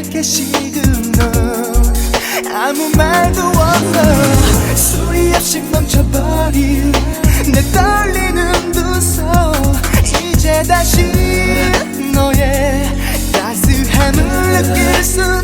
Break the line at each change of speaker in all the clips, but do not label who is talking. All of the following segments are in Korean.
이렇게 식은 너 아무 말도 없어. 소리 없이
멈춰버린 내 떨리는 두 손
이제 다시
너의 따스함을 느낄 수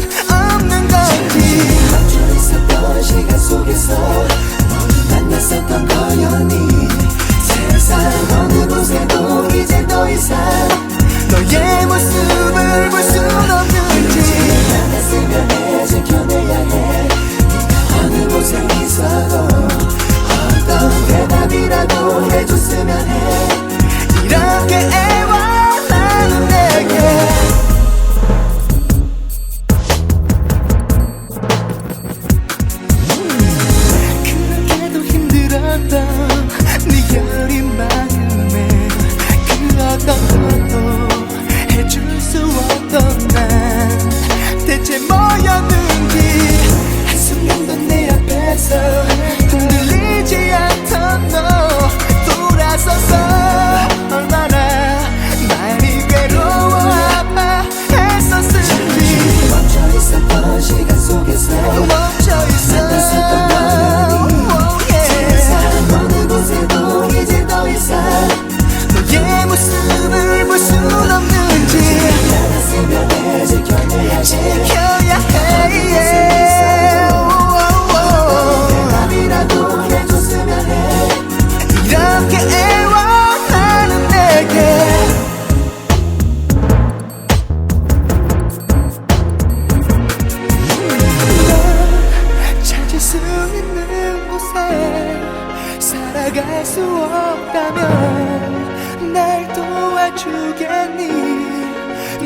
있다면 날 도와주겠니?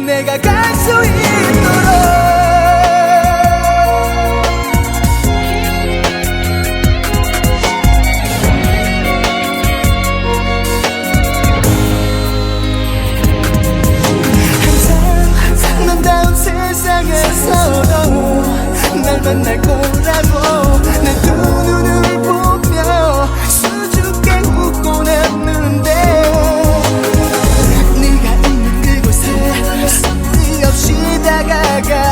내가 갈 수 있도록 만날 again.